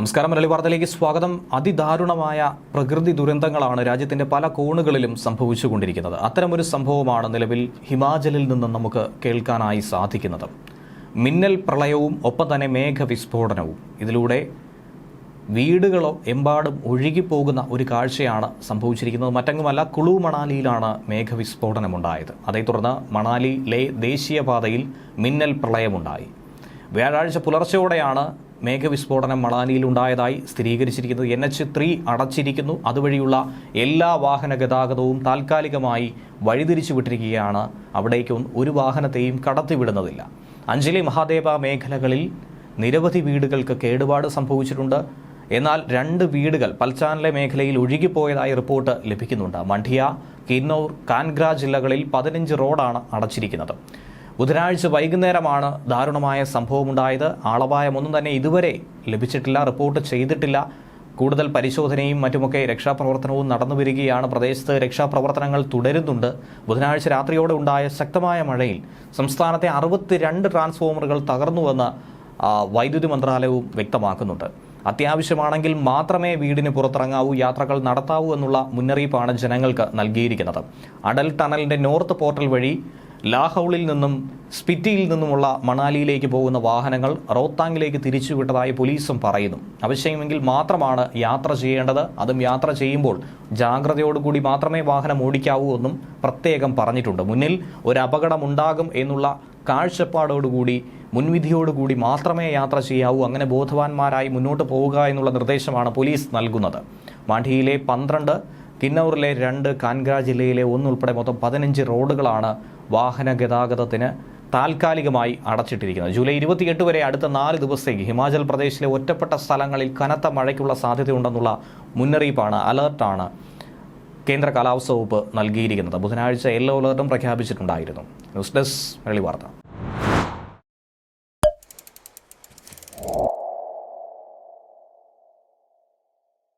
നമസ്കാരം മലയാളി വാർത്തയിലേക്ക് സ്വാഗതം. അതിദാരുണമായ പ്രകൃതി ദുരന്തങ്ങളാണ് രാജ്യത്തിന്റെ പല കോണുകളിലും സംഭവിച്ചുകൊണ്ടിരിക്കുന്നത്. അത്തരമൊരു സംഭവമാണ് നിലവിൽ ഹിമാചലിൽ നിന്ന് നമുക്ക് കേൾക്കാനായി സാധിക്കുന്നത്. മിന്നൽ പ്രളയവും ഒപ്പം തന്നെ മേഘവിസ്ഫോടനവും. ഇതിലൂടെ വീടുകളോ എമ്പാടും ഒഴുകിപ്പോകുന്ന ഒരു കാഴ്ചയാണ് സംഭവിച്ചിരിക്കുന്നത്. മറ്റെങ്ങുമല്ല കുളു മണാലിയിലാണ് മേഘവിസ്ഫോടനമുണ്ടായത്. അതേ തുടർന്ന് മണാലി ലേ ദേശീയപാതയിൽ മിന്നൽ പ്രളയമുണ്ടായി. വ്യാഴാഴ്ച പുലർച്ചെയോടെയാണ് മേഘവിസ്ഫോടനം മണാലിയിൽ ഉണ്ടായതായി സ്ഥിരീകരിച്ചിരിക്കുന്നത് എൻ എച്ച് ത്രീ അടച്ചിരിക്കുന്നു. അതുവഴിയുള്ള എല്ലാ വാഹന ഗതാഗതവും താൽക്കാലികമായി വഴിതിരിച്ചു വിട്ടിരിക്കുകയാണ്. അവിടേക്ക് ഒരു വാഹനത്തെയും കടത്തിവിടുന്നതില്ല. അഞ്ജലി മഹാദേവ മേഖലകളിൽ നിരവധി വീടുകൾക്ക് കേടുപാട് സംഭവിച്ചിട്ടുണ്ട്. എന്നാൽ രണ്ട് വീടുകൾ പൽച്ചാനിലെ മേഖലയിൽ ഒഴുകിപ്പോയതായി റിപ്പോർട്ട് ലഭിക്കുന്നുണ്ട്. മണ്ഡിയ കിന്നൂർ കാൻഗ്ര ജില്ലകളിൽ പതിനഞ്ച് റോഡാണ് അടച്ചിരിക്കുന്നത്. ബുധനാഴ്ച വൈകുന്നേരമാണ് ദാരുണമായ സംഭവമുണ്ടായത്. ആളപായമൊന്നും തന്നെ ഇതുവരെ ലഭിച്ചിട്ടില്ല റിപ്പോർട്ട് ചെയ്തിട്ടില്ല. കൂടുതൽ പരിശോധനയും മറ്റുമൊക്കെ രക്ഷാപ്രവർത്തനവും നടന്നു വരികയാണ്. പ്രദേശത്ത് രക്ഷാപ്രവർത്തനങ്ങൾ തുടരുന്നുണ്ട്. ബുധനാഴ്ച രാത്രിയോടെ ഉണ്ടായ ശക്തമായ മഴയിൽ സംസ്ഥാനത്തെ അറുപത്തിരണ്ട് ട്രാൻസ്ഫോമറുകൾ തകർന്നുവെന്ന് വൈദ്യുതി മന്ത്രാലയവും വ്യക്തമാക്കുന്നുണ്ട്. അത്യാവശ്യമാണെങ്കിൽ മാത്രമേ വീടിന് പുറത്തിറങ്ങാവൂ യാത്രകൾ നടത്താവൂ എന്നുള്ള മുന്നറിയിപ്പാണ് ജനങ്ങൾക്ക് നൽകിയിരിക്കുന്നത്. അടൽ ടണലിന്റെ നോർത്ത് പോർട്ടൽ വഴി ലാഹൌളിൽ നിന്നും സ്പിറ്റിയിൽ നിന്നുമുള്ള മണാലിയിലേക്ക് പോകുന്ന വാഹനങ്ങൾ റോത്താങ്ങിലേക്ക് തിരിച്ചുവിട്ടതായി പോലീസും പറയുന്നു. ആവശ്യമെങ്കിൽ മാത്രമാണ് യാത്ര ചെയ്യേണ്ടത്. അതും യാത്ര ചെയ്യുമ്പോൾ ജാഗ്രതയോടുകൂടി മാത്രമേ വാഹനം ഓടിക്കാവൂ എന്നും പ്രത്യേകം പറഞ്ഞിട്ടുണ്ട്. മുന്നിൽ ഒരു അപകടം ഉണ്ടാകും എന്നുള്ള കാഴ്ചപ്പാടോടുകൂടി മുൻവിധിയോടുകൂടി മാത്രമേ യാത്ര ചെയ്യാവൂ. അങ്ങനെ ബോധവാന്മാരായി മുന്നോട്ട് പോവുക എന്നുള്ള നിർദ്ദേശമാണ് പോലീസ് നൽകുന്നത്. മാഠിയിലെ പന്ത്രണ്ട് കിന്നൌറിലെ രണ്ട് കാൻഗ്ര ജില്ലയിലെ ഒന്നുൾപ്പെടെ മൊത്തം പതിനഞ്ച് റോഡുകളാണ് വാഹന ഗതാഗതത്തിന് താൽക്കാലികമായി അടച്ചിട്ടിരിക്കുന്നത്. ജൂലൈ ഇരുപത്തിയെട്ട് വരെ അടുത്ത നാല് ദിവസത്തേക്ക് ഹിമാചൽ പ്രദേശിലെ ഒറ്റപ്പെട്ട സ്ഥലങ്ങളിൽ കനത്ത മഴയ്ക്കുള്ള സാധ്യതയുണ്ടെന്നുള്ള മുന്നറിയിപ്പാണ് അലേർട്ടാണ് കേന്ദ്ര കാലാവസ്ഥ വകുപ്പ് നൽകിയിരിക്കുന്നത്. ബുധനാഴ്ച യെല്ലോ അലേർട്ടും പ്രഖ്യാപിച്ചിട്ടുണ്ടായിരുന്നു. ന്യൂസ് ഡെസ്ക് വാർത്ത.